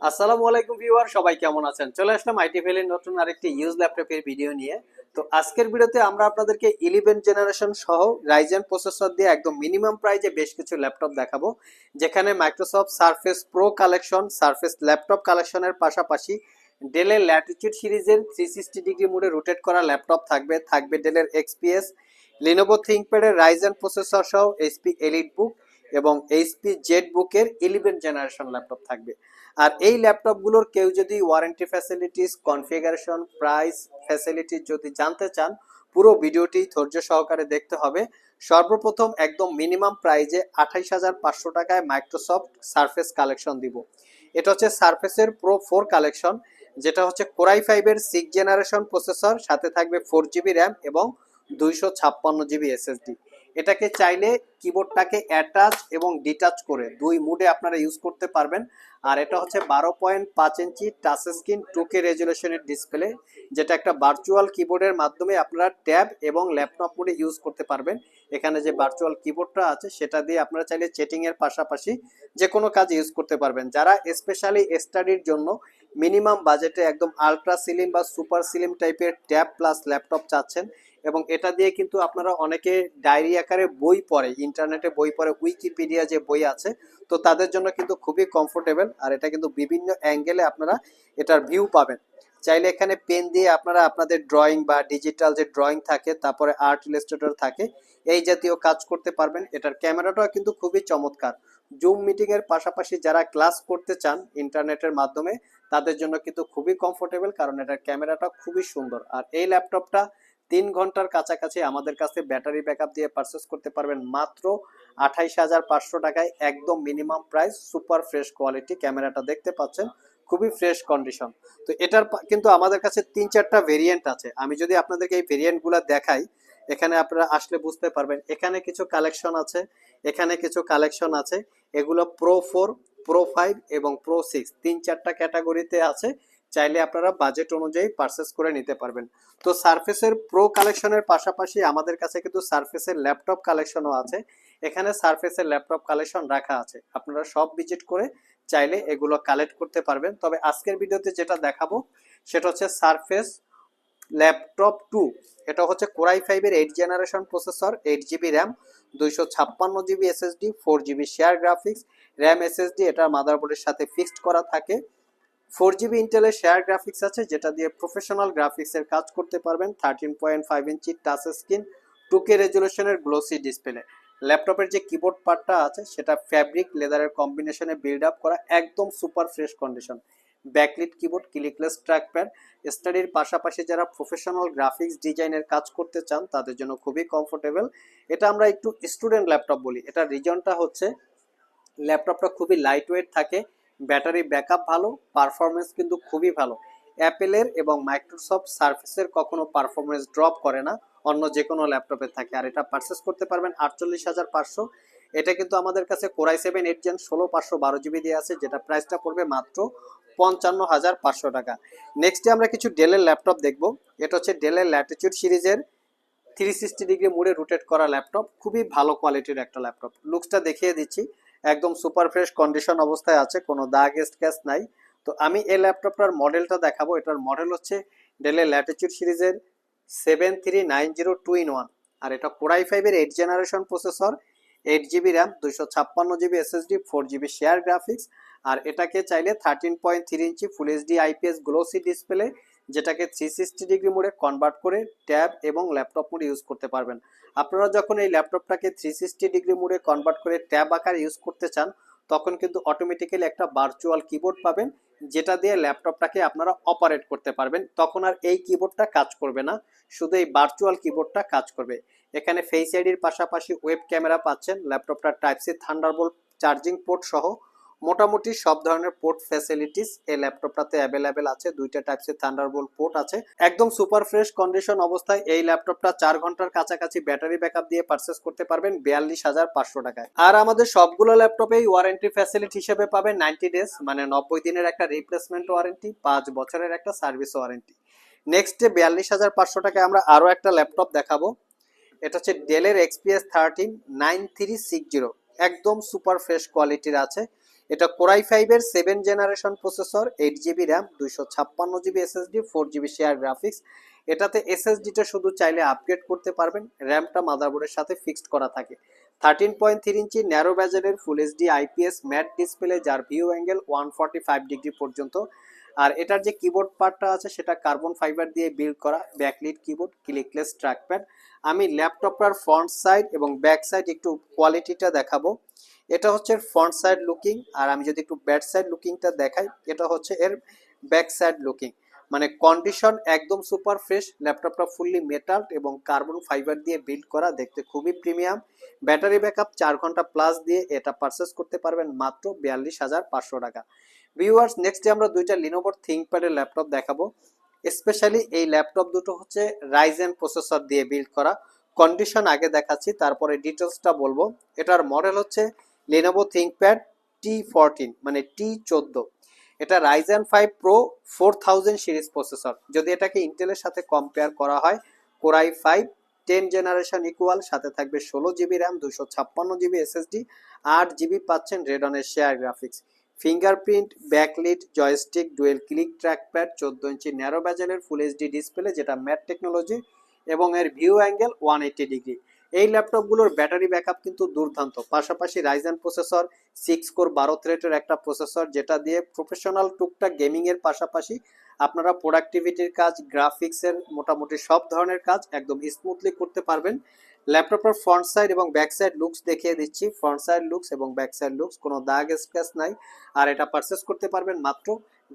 আসসালামু আলাইকুম ভিউয়ার, সবাই কেমন আছেন? চলে আসলাম আইটি ভ্যালির নতুন আরেকটি ইউজ ল্যাপটপের ভিডিও নিয়ে। তো আজকের ভিডিওতে আমরা আপনাদেরকে ইলেভেন জেনারেশন সহ রাইজেন প্রসেসর দিয়ে একদম মিনিমাম প্রাইজে বেশ কিছু ল্যাপটপ দেখাবো, যেখানে Microsoft Surface Pro collection Surface laptop কালেকশনের পাশাপাশি ডেলের ল্যাটিচিউড সিরিজের থ্রি সিক্সটি ডিগ্রি মোডে রোটেট করা ল্যাপটপ থাকবে থাকবে ডেলের এক্সপিএস লিনোভো থিঙ্কপ্যাডের রাইজেন প্রসেসর সহ এইচপি এলিট বুক এবং এইচপি জেড বুকের ইলেভেন জেনারেশন ল্যাপটপ থাকবে। আর এই ল্যাপটপগুলোর কেউ যদি warranty facilities configuration price facilities যদি জানতে চান, পুরো ভিডিওটি ধৈর্য সহকারে দেখতে হবে। সর্বপ্রথম একদম মিনিমাম প্রাইজে আঠাইশ হাজার পাঁচশো টাকায় মাইক্রোসফট সারফেস কালেকশন দিব। এটা হচ্ছে সারফেসের প্রো ফোর কালেকশন যেটা হচ্ছে কোরাই ফাইভের সিক্স জেনারেশন প্রসেসর সাথে থাকবে ফোর জিবি র্যাম এবং দুইশো ছাপ্পান্ন জিবি এসএসডি এটাকে চাইলে কিবোর্ডটাকে অ্যাটাচ এবং ডিটাচ করে দুই মুডে আপনারা ইউজ করতে পারবেন। আর এটা হচ্ছে বারো পয়েন্ট পাঁচ inch touch screen two K রেজুলেশনের display যেটা একটা ভার্চুয়াল কিবোর্ডের মাধ্যমে আপনারা ট্যাব এবং ল্যাপটপ মোডে ইউজ করতে পারবেন। এখানে যে ভার্চুয়াল কিবোর্ডটা আছে, সেটা দিয়ে আপনারা চাইলে চেটিংয়ের পাশাপাশি যে কোনো কাজ ইউজ করতে পারবেন। যারা স্পেশালি স্টাডির জন্য মিনিমাম বাজেটে একদম আলট্রা সিলিম বা সুপার সিলিম টাইপের ট্যাব প্লাস ল্যাপটপ চাচ্ছেন এবং এটা দিয়ে কিন্তু আপনারা অনেকে ডায়েরি আকারে বই পড়ে ইন্টারনেটে বই পড়ে উইকিপিডিয়া যে বই আছে, তো তাদের জন্য কিন্তু খুবই কমফোর্টেবল আর এটা কিন্তু বিভিন্ন অ্যাঙ্গেলে আপনারা এটার ভিউ পাবেন। চাইলে এখানে পেন দিয়ে আপনারা আপনাদের ড্রয়িং বা ডিজিটাল যে ড্রয়িং থাকে, তারপরে আর্ট ইলাস্ট্রেটর থাকে, এই জাতীয় কাজ করতে পারবেন। এটার ক্যামেরাটাও কিন্তু খুবই চমৎকার। জুম মিটিং এর পাশাপাশি যারা ক্লাস করতে চান ইন্টারনেটের মাধ্যমে, তাদের জন্য কিন্তু খুবই কমফোর্টেবল কারণ এটার ক্যামেরাটা খুবই সুন্দর। আর এই ল্যাপটপটা তিন ঘণ্টার কাছাকাছি আমাদের কাছে ব্যাটারি ব্যাকআপ দিয়ে পারচেস করতে পারবেন মাত্র আঠাইশ হাজার পাঁচশো টাকায়, একদম minimum price super fresh quality ক্যামেরাটা দেখতে পাচ্ছেন। খুবই ফ্রেশ কন্ডিশন তো এটার কিন্তু আমাদের কাছে তিন চারটা ভেরিয়েন্ট আছে। আমি যদি আপনাদেরকে এই ভেরিয়েন্টগুলো দেখাই, এখানে আপনারা আসলে বুঝতে পারবেন, এখানে কিছু কালেকশন আছে, এখানে কিছু কালেকশন আছে, এগুলো প্রো ফোর প্রো ফাইভ এবং প্রো সিক্স তিন চারটা ক্যাটাগরিতে আছে। চাইলে আপনারা বাজেট অনুযায়ী পারচেস করে নিতে পারবেন। তো সার্ফেসের প্রো কালেকশনের পাশাপাশি আমাদের কাছে কিন্তু সার্ফেসের ল্যাপটপ কালেকশনও আছে। এখানে সার্ফেসের ল্যাপটপ কালেকশন রাখা আছে। আপনারা সব ভিজিট করে চাইলে এগুলো কালেক্ট করতে পারবেন। তবে আজকের ভিডিওতে যেটা দেখাবো, সেটা হচ্ছে সার্ফেস ল্যাপটপ টু এটা হচ্ছে কোরাই ফাইভের eight generation processor eight GB RAM দুইশো ছাপ্পান্ন GB SSD four GB share graphics RAM SSD এটা মাদারবোর্ডের সাথে ফিক্সড করা থাকে। ফোর জিবি ইন্টেলের শেয়ার গ্রাফিক্স আছে, যেটা দিয়ে প্রফেশনাল গ্রাফিক্সের কাজ করতে পারবেন thirteen point five inch touch screen two K রেজুলেশনের glossy display ল্যাপটপের যে কিবোর্ড পার্টটা আছে, সেটা ফ্যাব্রিক লেদারের কম্বিনেশনে বিল্ড আপ করা একদম super fresh condition backlit keyboard clickless trackpad স্টাডির পাশাপাশি যারা প্রফেশনাল গ্রাফিক্স ডিজাইনের কাজ করতে চান, তাদের জন্য খুবই কমফোর্টেবল এটা আমরা একটু স্টুডেন্ট ল্যাপটপ বলি। এটা রিজনটা হচ্ছে ল্যাপটপটা খুবই লাইট ওয়েট থাকে। ব্যাটারি ব্যাকআপ ভালো পারফরমেন্স কিন্তু খুবই ভালো। অ্যাপেলের এবং মাইক্রোসফট সার্ফেসের কখনো পারফরমেন্স ড্রপ করে না, অন্য যে কোনো ল্যাপটপে থাকে। আর এটা পারচেস করতে পারবেন আটচল্লিশ হাজার পাঁচশো। এটা কিন্তু আমাদের কাছে কোরাই সেভেন এইট জেন ষোলো পাঁচশো বারো জিবি দিয়ে আছে, যেটা প্রাইসটা পড়বে মাত্র পঞ্চান্ন হাজার পাঁচশো টাকা। নেক্সটে আমরা কিছু ডেলের ল্যাপটপ দেখব। এটা হচ্ছে ডেলের ল্যাটিচিউড সিরিজের থ্রি সিক্সটি ডিগ্রি মুডে রোটেট করা ল্যাপটপ। খুবই ভালো কোয়ালিটির একটা ল্যাপটপ। লুকসটা দেখিয়ে দিচ্ছি। একদম সুপার ফ্রেশ কন্ডিশন অবস্থায় আছে, কোনো দাগ স্ক্যাচ নাই। তো আমি এই ল্যাপটপটার মডেলটা দেখাবো। এটার মডেল হচ্ছে ডেলের ল্যাটিচিউড সিরিজের seven three nine zero two in one আর এটা কোরাই ফাইভের eight generation processor eight GB RAM দুইশো ছাপ্পান্ন GB SSD four GB share graphics আর এটাকে চাইলে thirteen point three inch full HD IPS glossy display যেটাকে থ্রি সিক্সটি ডিগ্রি মোডে convert করে tab এবং ল্যাপটপ মোডে ইউজ করতে পারবেন। আপনারা যখন এই ল্যাপটপটাকে থ্রি সিক্সটি ডিগ্রি মোডে কনভার্ট করে ট্যাব আকারে ইউজ করতে চান, তখন কিন্তু অটোমেটিক্যালি একটা ভার্চুয়াল কিবোর্ড পাবেন, যেটা দিয়ে ল্যাপটপটাকে আপনারা অপারেট করতে পারবেন। তখন আর এই কিবোর্ডটা কাজ করবে না, শুধু এই ভার্চুয়াল কিবোর্ডটা কাজ করবে। এখানে ফেস আইডির পাশাপাশি ওয়েব ক্যামেরা পাচ্ছেন ল্যাপটপটা type C Thunderbolt charging port সহ। মোটামুটি সব ধরনের পোর্ট ফ্যাসিলিটিস এই ল্যাপটপটাতে অ্যাভেলেবেল আছে। দুইটা টাইপ সি থান্ডারবোল্ট পোর্ট আছে। একদম সুপার ফ্রেশ কন্ডিশন অবস্থায় এই ল্যাপটপটা চার ঘণ্টার কাছাকাছি ব্যাটারি ব্যাকআপ দিয়ে পারচেস করতে পারবেন বিয়াল্লিশ হাজার পাঁচশো টাকায়। আর আমাদের সবগুলো ল্যাপটপেই ওয়ারেন্টি ফ্যাসিলিটি হিসেবে পাবেন নাইনটি ডেজ মানে নব্বই দিনের একটা রিপ্লেসমেন্ট ওয়ারেন্টি পাঁচ বছরের একটা সার্ভিস ওয়ারেন্টি নেক্সটে বিয়াল্লিশ হাজার পাঁচশো টাকায় আমরা আরও একটা ল্যাপটপ দেখাবো। এটা হচ্ছে ডেলের XPS thirteen nine three six zero একদম সুপার ফ্রেশ কোয়ালিটির আছে। এটা কোরাই ফাইভের seven generation processor eight GB RAM দুইশো ছাপ্পান্ন GB SSD four GB share graphics এটাতে এসএসডিটা শুধু চাইলে আপগ্রেড করতে পারবেন র্যামটা মাদারবোর্ডের সাথে ফিক্সড করা থাকে। Thirteen point three inch narrow ব্যাজেলের full HD IPS matte display যার view angle one forty five degree পর্যন্ত। আর এটার যে কিবোর্ড পার্টটা আছে, সেটা কার্বন ফাইবার দিয়ে বিল্ড করা ব্যাকলিট কিবোর্ড ক্লিকলেস ট্র্যাকপ্যাড আমি ল্যাপটপটার ফ্রন্ট সাইড এবং ব্যাক সাইড একটু কোয়ালিটিটা দেখাবো। এটা হচ্ছে ফ্রন্ট সাইড লুকিং আর আমি যদি একটু ব্যাক সাইড লুকিংটা দেখাই, এটা হচ্ছে এর ব্যাক সাইড লুকিং মানে কন্ডিশন একদম সুপার ফ্রেশ ল্যাপটপটা ফুললি মেটাল এবং কার্বন ফাইবার দিয়ে বিল্ড করা, দেখতে খুবই প্রিমিয়াম ব্যাটারি ব্যাকআপ চার ঘণ্টা প্লাস দিয়ে এটা পারচেস করতে পারবেন মাত্র বিয়াল্লিশ হাজার পাঁচশো টাকা। ভিউয়ার্স নেক্সটে আমরা দুইটা লিনোভোর থিঙ্কপ্যাডের ল্যাপটপ দেখাবো। স্পেশালি এই ল্যাপটপ দুটো হচ্ছে রাইজেন প্রসেসর দিয়ে বিল্ড করা। কন্ডিশন আগে দেখাচ্ছি, তারপরে ডিটেলসটা বলব। এটার মডেল হচ্ছে লিনোভো থিঙ্কপ্যাড টি ফোরটিন মানে টি চোদ্দ এটা Ryzen five Pro four thousand series processor যদি এটাকে ইন্টেলের সাথে কম্পেয়ার করা হয় Core i five ten generation equal সাথে থাকবে ষোলো জিবি র্যাম দুশো ছাপ্পান্ন জিবি এসএসডি আট জিবি পাচ্ছেন রেডনের share graphics fingerprint backlit joystick dual click trackpad চোদ্দ ইঞ্চি ন্যারো ব্যাজেলের ফুল এইচডি ডিসপ্লে যেটা ম্যাট টেকনোলজি এবং এর view angle one eighty degree এই ল্যাপটপগুলোর ব্যাটারি ব্যাকআপ কিন্তু দুর্দান্ত। পাশাপাশি রাইজেন প্রসেসর সিক্স কোর বারো থ্রেটের একটা প্রসেসর যেটা দিয়ে প্রফেশনাল টুকটাক গেমিং এর পাশাপাশি আপনারা প্রোডাক্টিভিটির কাজ গ্রাফিক্সের মোটামুটি সব ধরনের কাজ একদম স্মুথলি করতে পারবেন। ল্যাপটপের ফ্রন্ট সাইড এবং ব্যাক সাইড লুকস দেখিয়ে দিচ্ছি। ফ্রন্ট সাইড লুকস এবং ব্যাক সাইড লুকস কোনো দাগ স্ক্র্যাচ নাই। আর এটা পারচেস করতে পারবেন মাত্র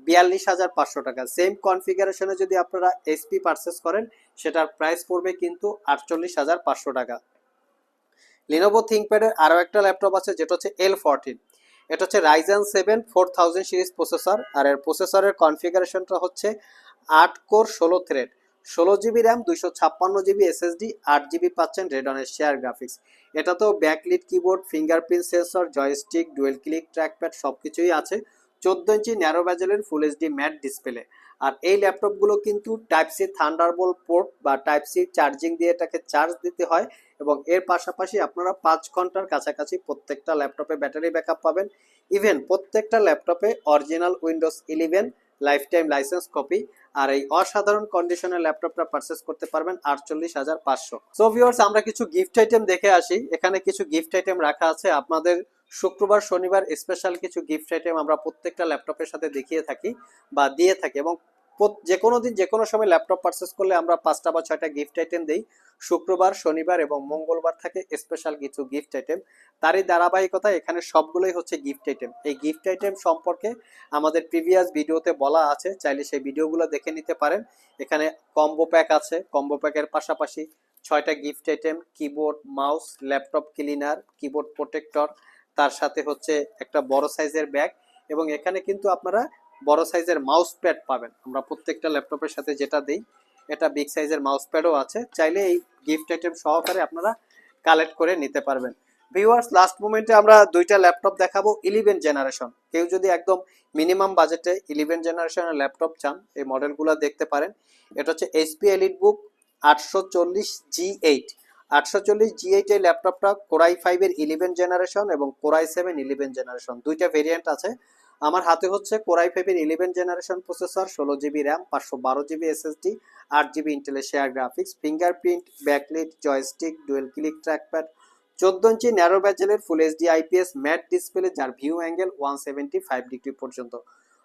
বিয়াল্লিশ হাজার পাঁচশো টাকা। সেম কনফিগারেশনে যদি আপনারা এসপি পারচেস করেন, সেটার প্রাইস পড়বে কিন্তু আটচল্লিশ হাজার পাঁচশো টাকা। লিনোভো থিঙ্কপ্যাডের আরও একটা ল্যাপটপ আছে, যেটা হচ্ছে এল ফোরটিন এটা হচ্ছে Ryzen seven four thousand series processor আর এর প্রসেসরের কনফিগারেশনটা হচ্ছে আট কোর ষোলো থ্রেড ষোলো জিবি র্যাম দুইশো ছাপ্পান্ন জিবি এসএসডি আট জিবি পাচ্ছেন রেডনের শেয়ার গ্রাফিক্স এটা তো backlit keyboard fingerprint sensor joystick dual click trackpad সব কিছুই আছে। চোদ্দ ইঞ্চি ন্যারো ব্যাজেলের ফুল এইচডি ম্যাট ডিসপ্লে আর এই ল্যাপটপগুলো কিন্তু টাইপ সি থান্ডারবোল্ট পোর্ট বা টাইপ সি চার্জিং দিয়ে এটাকে চার্জ দিতে হয় এবং এর পাশাপাশি আপনারা পাঁচ ঘণ্টার কাছাকাছি প্রত্যেকটা ল্যাপটপে ব্যাটারি ব্যাকআপ পাবেন। ইভেন প্রত্যেকটা ল্যাপটপে original Windows eleven lifetime licence copy আর এই অসাধারণ কন্ডিশনের ল্যাপটপটা পারচেস করতে পারবেন আটচল্লিশ হাজার পাঁচশো। সো ভিউয়ার্স আমরা কিছু গিফট আইটেম দেখে আসি। এখানে কিছু গিফট আইটেম রাখা আছে। আপনাদের শুক্রবার, শনিবার স্পেশাল কিছু গিফট আইটেম আমরা প্রত্যেকটা ল্যাপটপের সাথে দেখিয়ে থাকি বা দিয়ে থাকি এবং যে কোনো দিন যে কোনো সময় ল্যাপটপ পারচেস করলে আমরা পাঁচটা বা ছয়টা গিফট আইটেম দিই। শুক্রবার, শনিবার এবং মঙ্গলবার থাকে স্পেশাল কিছু গিফট আইটেম তারই ধারাবাহিকতা এখানে সবগুলোই হচ্ছে গিফট আইটেম এই গিফট আইটেম সম্পর্কে আমাদের প্রিভিয়াস ভিডিওতে বলা আছে, চাইলে সেই ভিডিওগুলো দেখে নিতে পারেন। এখানে কম্বো প্যাক আছে কম্বো প্যাকের পাশাপাশি ছয়টা gift item keyboard mouse laptop cleaner keyboard protector তার সাথে হচ্ছে একটা বড় সাইজের ব্যাগ এবং এখানে কিন্তু আপনারা বড় সাইজের মাউস প্যাড পাবেন। আমরা প্রত্যেকটা ল্যাপটপের সাথে যেটা দিই, এটা বিগ সাইজের মাউস প্যাডও আছে। চাইলে এই গিফট আইটেম সহকারে আপনারা কালেক্ট করে নিতে পারবেন। ভিউয়ার্স লাস্ট মোমেন্টে আমরা দুইটা ল্যাপটপ দেখাবো ইলেভেন জেনারেশন কেউ যদি একদম মিনিমাম বাজেটে ইলেভেন জেনারেশনের ল্যাপটপ চান, এই মডেলগুলো দেখতে পারেন। এটা হচ্ছে এইচপি এলিট বুক আটশো চল্লিশ জি এইট আটশো চল্লিশ জি এইট এই ল্যাপটপটা কোরাই ফাইভের ইলেভেন জেনারেশন এবং core i seven eleven generation দুইটা ভেরিয়েন্ট আছে। আমার হাতে হচ্ছে কোরাই ফাইভের ইলেভেন জেনারেশন প্রসেসর ষোলো জিবি র্যাম পাঁচশো বারো জিবি এসএসডি আট জিবি ইন্টেলের shared graphics fingerprint backlit joystick dual click trackpad চোদ্দ ইঞ্চি narrow ব্যাজেলের full HD IPS matte display যার view angle one seventy five degree পর্যন্ত।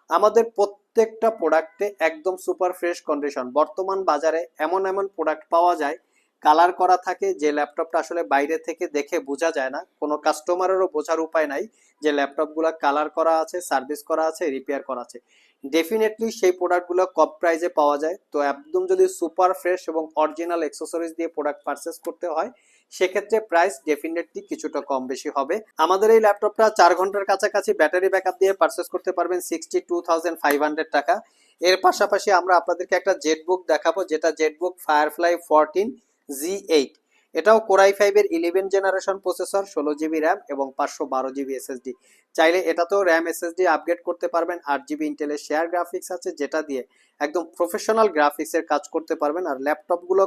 আমাদের প্রত্যেকটা প্রোডাক্টে একদম সুপার ফ্রেশ কন্ডিশন বর্তমান বাজারে এমন এমন প্রোডাক্ট পাওয়া যায় কালার করা থাকে, যে ল্যাপটপটা আসলে বাইরে থেকে দেখে বোঝা যায় না। কোনো কাস্টমারেরও বোঝার উপায় নাই যে ল্যাপটপগুলো কালার করা আছে, সার্ভিস করা আছে, রিপেয়ার করা আছে। ডেফিনেটলি সেই প্রোডাক্টগুলো কম প্রাইজে পাওয়া যায়। তো একদম যদি সুপার ফ্রেশ এবং অরিজিনাল অ্যাক্সেসরিজ দিয়ে প্রোডাক্ট পারচেস করতে হয়, সেক্ষেত্রে প্রাইস ডেফিনেটলি কিছুটা কম বেশি হবে। আমাদের এই ল্যাপটপটা চার ঘণ্টার কাছাকাছি ব্যাটারি ব্যাকআপ দিয়ে পারচেস করতে পারবেন sixty two thousand five hundred টাকা। এর পাশাপাশি আমরা আপনাদেরকে একটা জেটবুক দেখাবো, যেটা Zenbook Firefly fourteen G eight. এটাও কোরাই ফাইভের ইলেভেন জেনারেশন প্রসেসর ষোলো জিবি র্যাম এবং পাঁচশো বারো জিবি এসএসডি চাইলে এটাতেও র্যাম এসএসডি আপগ্রেড করতে পারবেন, আট জিবি ইন্টেলের শেয়ার গ্রাফিক্স আছে, যেটা দিয়ে একদম প্রফেশনাল গ্রাফিক্সের কাজ করতে পারবেন আর ল্যাপটপগুলো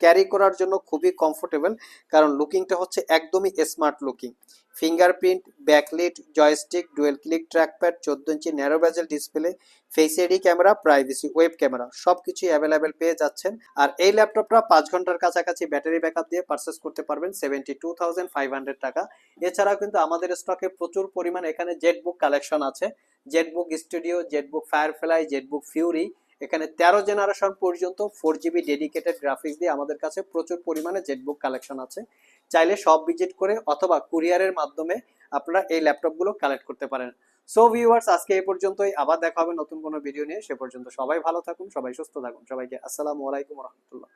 ক্যারি করার জন্য খুবই কমফোর্টেবল কারণ লুকিংটা হচ্ছে একদমই smart looking fingerprint, backlit, joystick, dual click, trackpad, চোদ্দ ইঞ্চি narrow bezel display, face ID camera, privacy web camera সবকিছুই অ্যাভেলেবেল পেয়ে যাচ্ছেন। আর এই ল্যাপটপটা পাঁচ ঘণ্টার কাছাকাছি ব্যাটারি ব্যাকআপ দিয়ে পারচেস করতে পারবেন seventy two thousand five hundred টাকা। এছাড়াও কিন্তু আমাদের স্টকে প্রচুর পরিমাণ এখানে জেটবুক কালেকশন আছে। ZBook Studio, ZBook Firefly, ZBook Fury, এখানে তেরো জেনারেশন পর্যন্ত ফোর জিবি ডেডিকেটেড গ্রাফিক্স দিয়ে আমাদের কাছে প্রচুর পরিমাণে জেটবুক কালেকশন আছে। চাইলে সব ভিজিট করে অথবা কুরিয়ারের মাধ্যমে আপনারা এই ল্যাপটপগুলো কালেক্ট করতে পারেন। সো ভিউয়ার্স আজকে এই পর্যন্তই। আবার দেখা হবে নতুন কোনো ভিডিও নিয়ে। সে পর্যন্ত সবাই ভালো থাকুন, সবাই সুস্থ থাকুন। সবাইকে আসসালামু আলাইকুম রহমতুল্লাহ।